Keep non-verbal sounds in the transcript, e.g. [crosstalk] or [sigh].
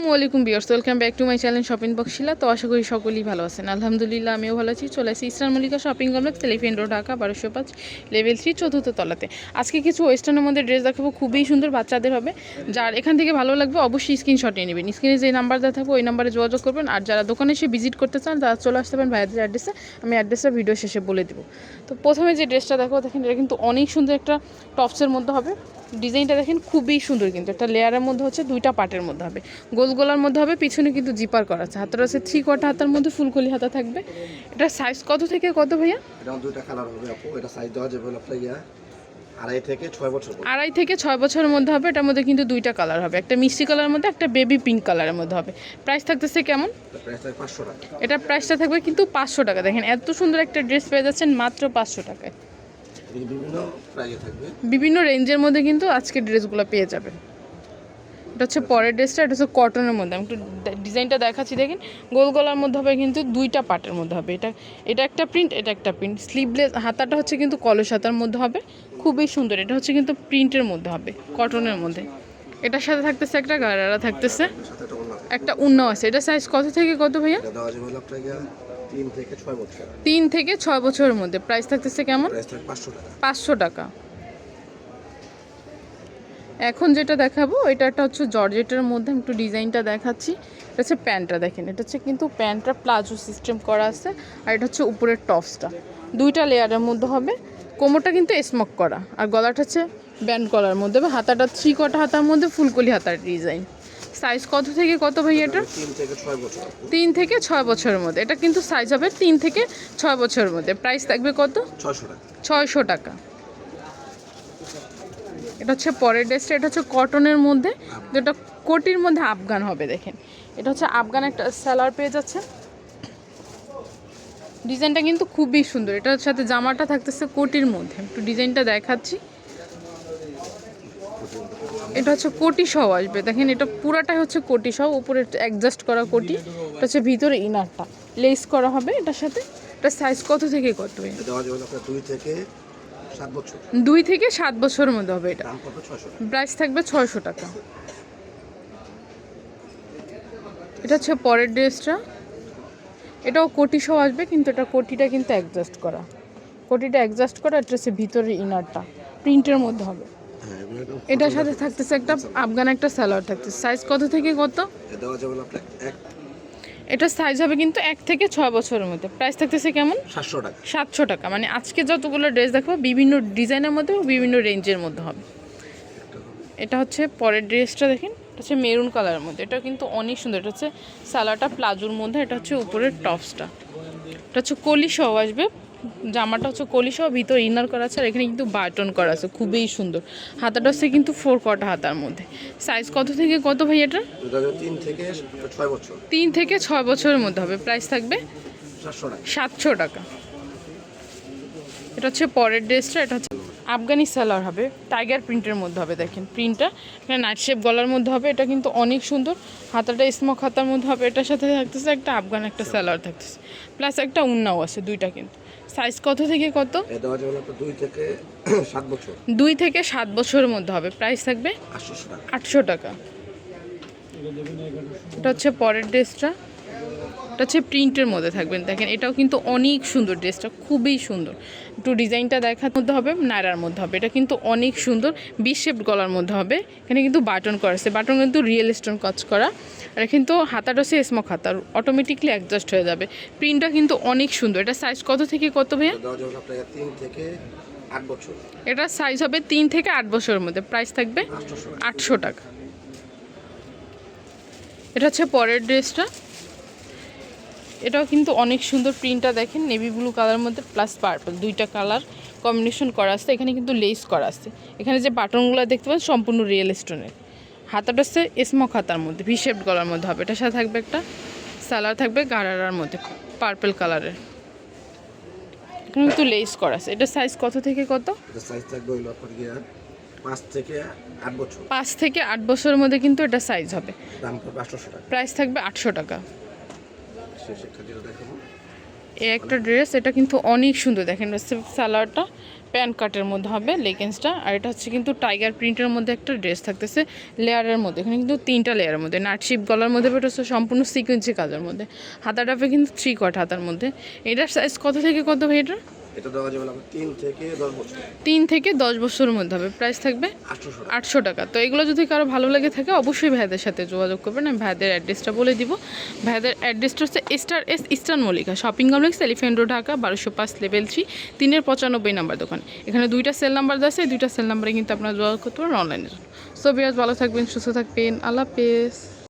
আসসালামু আলাইকুম viewers welcome back to my channel shopping বক্সিলা তো আশা করি সকলেই ভালো আছেন। আলহামদুলিল্লাহ, আমিও ভালো আছি। চলে আসি Islam Mallika shopping complex Elephant Road, Dhaka, বারোশো পাঁচ, লেভেল থ্রি, চতুর্থ তলাতে। আজকে কিছু ওয়েস্টার্নের মধ্যে ড্রেস দেখাবো, খুবই সুন্দর, বাচ্চাদের হবে। যার এখান থেকে ভালো লাগবে, অবশ্যই স্ক্রিনশট নিয়ে নেবেন। স্ক্রিনে যে নাম্বার দেওয়া থাকবে, ওই নাম্বারে যোগাযোগ করবেন। আর যারা দোকানে এসে ভিজিট করতে চান, তারা চলে আসতে পারেন ভাইয়াদের অ্যাড্রেসে আমি অ্যাড্রেসটা ভিডিও শেষে বলে দেবো। তো প্রথমে যে ড্রেসটা দেখো দেখেন এটা কিন্তু অনেক সুন্দর একটা টপসের মধ্যে হবে। ডিজাইনটা দেখেন খুবই সুন্দর কিন্তু। একটা লেয়ারের মধ্যে হচ্ছে দুইটা পার্টের মধ্যে হবে। গোল গোলার মধ্যে হবে পিছনে কিন্তু জিপার করা আছে। হাতার আছে থ্রি কোয়ার্টার হাতার মধ্যে ফুলকলি হাতা থাকবে। এটা সাইজ কত থেকে কত ভাইয়া? এটা দুইটা কালার হবে আপু। এটা সাইজ দেওয়া যাবে আপনার ইয়া আড়াই থেকে ছয় বছর আড়াই থেকে ছয় বছরের মধ্যে হবে এটার মধ্যে কিন্তু দুইটা কালার হবে। একটা মিষ্টি কালারের মধ্যে একটা বেবি পিঙ্ক কালারের মধ্যে হবে। প্রাইস থাকতেছে কেমন? এটা প্রাইস থাকবে পাঁচশো টাকা। এটা প্রাইসটা থাকবে কিন্তু পাঁচশো টাকা। দেখেন এত সুন্দর একটা ড্রেস পেয়ে যাচ্ছেন মাত্র পাঁচশো টাকায়। বিভিন্ন বিভিন্ন রেঞ্জের মধ্যে কিন্তু আজকে ড্রেসগুলো পেয়ে যাবেন। এটা হচ্ছে পরের ড্রেসটা এটা হচ্ছে কটনের মধ্যে। আমি একটু ডিজাইনটা দেখাচ্ছি দেখেন। গোল গলার মধ্যে হবে কিন্তু দুইটা পার্টের মধ্যে হবে। এটা এটা একটা প্রিন্ট এটা একটা প্রিন্ট স্লিভলেস হাতাটা হচ্ছে কিন্তু কলস হাতার মধ্যে হবে। খুবই সুন্দর। এটা হচ্ছে কিন্তু প্রিন্টের মধ্যে হবে কটনের মধ্যে। এটার সাথে থাকতেছে একটা গারারা থাকতেছে। একটা উন্ন আছে। এটা সাইজ কত থেকে কত ভাইয়া? ইয়া তিন থেকে ছয় বছরের মধ্যে। প্রাইস থাকতেছে কেমন? পাঁচশো টাকা। এখন যেটা দেখাবো এটা একটা হচ্ছে জর্জেটের মধ্যে আমি একটু ডিজাইনটা দেখাচ্ছি। এটা হচ্ছে প্যান্টটা দেখেন এটা হচ্ছে কিন্তু প্যান্টটা প্লাজো সিস্টেম করা আছে আর এটা হচ্ছে উপরের টপসটা। দুইটা লেয়ারের মধ্যে হবে কোমরটা কিন্তু স্মক করা আর গলাটা হচ্ছে ব্যান্ড কলার মধ্যে বা হাতাটা থ্রি কটা হাতার মধ্যে ফুলকলি হাতার ডিজাইন। সাইজ কত থেকে কত ভাই এটা? তিন থেকে ছয় বছরের মধ্যে এটা কিন্তু সাইজ হবে তিন থেকে ছয় বছরের মধ্যে। প্রাইস থাকবে কত? ছয়শো টাকা। ছয়শো টাকা। এটা হচ্ছে পরের ড্রেসটা এটা হচ্ছে কটনের মধ্যে যেটা কোটির মধ্যে আফগান হবে দেখেন। এটা হচ্ছে আফগান একটা স্যালার পেয়ে যাচ্ছে। ডিজাইনটা কিন্তু খুবই সুন্দর এটার সাথে জামাটা থাকতেছে কোটির মধ্যে। একটু ডিজাইনটা দেখাচ্ছি। এটা হচ্ছে কোটি সহ আসবে দেখেন এটা পুরাটাই হচ্ছে কোটি সহ উপরে অ্যাডজাস্ট করা কোটি। এটা হচ্ছে ভিতরে ইনারটা লেস করা হবে এটার সাথে। এটা সাইজ কত থেকে কত? দুই থেকে দুই থেকে সাত বছরের মধ্যে হবে এটা। প্রাইস থাকবে ছয়শো টাকা। এটা হচ্ছে পরের ড্রেসটা। এটাও কোটি সহ আসবে কিন্তু এটা কোটিটা কিন্তু অ্যাডজাস্ট করা। কোটিটা অ্যাডজাস্ট করা এটা হচ্ছে ভিতরে ইনারটা প্রিন্টের মধ্যে হবে। হ্যাঁ এটার সাথে থাকতেছে একটা আফগান একটা স্যালোয়ার থাকতেছে। সাইজ কত থেকে কত? এটা সাইজ হবে কিন্তু এক থেকে ছয় বছরের মধ্যে। প্রাইস থাকতেছে কেমন? সাতশো টাকা। সাতশো টাকা। মানে আজকে যতগুলো ড্রেস দেখব বিভিন্ন ডিজাইনের মধ্যে বিভিন্ন রেঞ্জের মধ্যে হবে। এটা হচ্ছে পরের ড্রেসটা দেখেন। এটা হচ্ছে মেরুন কালারের মধ্যে। এটা কিন্তু অনেক সুন্দর। এটা হচ্ছে সালাটা প্লাজুর মধ্যে এটা হচ্ছে উপরের টপসটা এটা হচ্ছে কলি সহ আসবে। জামাটা হচ্ছে কলি সহ ভিতর ইনার করা আছে আর এখানে কিন্তু বাটন করা আছে খুবই সুন্দর। হাতাটা হচ্ছে কিন্তু ফোর কটা হাতার মধ্যে। সাইজ কত থেকে কত ভাই এটা তিন থেকে ছয় বছর। তিন থেকে ছয় বছরের মধ্যে হবে। প্রাইস থাকবে? সাতশো টাকা। এটা হচ্ছে পরের ড্রেসটা এটা হচ্ছে আফগানি সালোয়ার হবে টাইগার প্রিন্টের মধ্যে হবে দেখেন প্রিন্টটা এখানে নাইট শেপ গলার মধ্যে হবে এটা কিন্তু অনেক সুন্দর। হাতাটা স্মক হাতার মধ্যে হবে এটার সাথে থাকতেছে একটা আফগান একটা সালোয়ার থাকতেছে। প্লাস একটা উন্নাও আছে দুইটা কিন্তু। সাইজ কত থেকে কত? এটা [clears throat] দুই থেকে সাত বছরের মধ্যে হবে। প্রাইস থাকবে আটশো টাকা। এটা হচ্ছে পরের ড্রেসটা এটা হচ্ছে প্রিন্টের মধ্যে থাকবেন। দেখেন এটাও কিন্তু অনেক সুন্দর ড্রেসটা খুবই সুন্দর। একটু ডিজাইনটা দেখার মধ্যে হবে নায়রার মধ্যে হবে। এটা কিন্তু অনেক সুন্দর বিশ শেপ গলার মধ্যে হবে। এখানে কিন্তু বাটন করা আছে বাটন কিন্তু রিয়েল স্টোন কাজ করা। আর কিন্তু হাতাটা হচ্ছে স্মক হাতার অটোমেটিকলি অ্যাডজাস্ট হয়ে যাবে। প্রিন্টটা কিন্তু অনেক সুন্দর। এটা সাইজ কত থেকে কত ভাইয়া? এটা থেকে আট বছর। সাইজ হবে তিন থেকে আট বছরের মধ্যে। প্রাইস থাকবে আটশো টাকা। এটা হচ্ছে পরের ড্রেসটা। এটাও কিন্তু অনেক সুন্দর প্রিন্টটা দেখেন নেভি ব্লু কালার মধ্যে প্লাস পার্পল দুইটা কালার কম্বিনেশন করা আছে এখানে কিন্তু লেস করা আছে। এখানে যে বাটনগুলো দেখতে পাচ্ছেন সম্পূর্ণ রিয়েল স্টোনের হাতাটা হচ্ছে স্মক হাতার মধ্যে ভি শেপ গলার মধ্যে হবে। এটার সাথে থাকবে একটা সালার থাকবে গারারার মধ্যে পার্পল কালারের এখানে কিন্তু লেস করা আছে। এটা সাইজ কত থেকে কত? সাইজ থাকবে গিয়া পাঁচ থেকে আট বছর। পাঁচ থেকে আট বছরের মধ্যে কিন্তু এটা সাইজ হবে। প্রাইস থাকবে আটশো টাকা। একটা ড্রেস, এটা কিন্তু অনেক সুন্দর। দেখেন সালোয়ারটা, প্যান্ট কাটের মধ্যে হবে লেগিংসটা আর এটা হচ্ছে কিন্তু টাইগার প্রিন্টের মধ্যে একটা ড্রেস থাকতেছে, লেয়ারের মধ্যে। এখানে কিন্তু তিনটা লেয়ারের মধ্যে। নাটশিপ গলার মধ্যে এটা হচ্ছে সম্পূর্ণ সিকুয়েন্সি কাজের মধ্যে। হাতাটাপে কিন্তু থ্রি কট হাতার মধ্যে। এটার সাইজ কত থেকে কত ভাই এটা এটা দেওয়া যাবে তিন থেকে দশ বছর। তিন থেকে দশ বছরের মধ্যে হবে। প্রাইস থাকবে আটশো টাকা। তো এগুলো যদি কারও ভালো লাগে থাকে অবশ্যই ভাইদের সাথে যোগাযোগ করবেন। আমি ভাইদের অ্যাড্রেসটা বলে দিব। ভাইদের অ্যাড্রেসটা হচ্ছে star S eastern Mallika shopping complex Elephant Road Dhaka বারোশো পাঁচ লেভেল থ্রি তিনের পঁচানব্বই নাম্বার দোকান। এখানে দুইটা সেল নাম্বার দেওয়া আছে দুইটা সেল নাম্বারে কিন্তু আপনারা যোগাযোগ করতে পারেন অনলাইনে সো বিরাজ ভালো থাকবেন সুস্থ থাকবেন। আল্লাহ হাফেজ।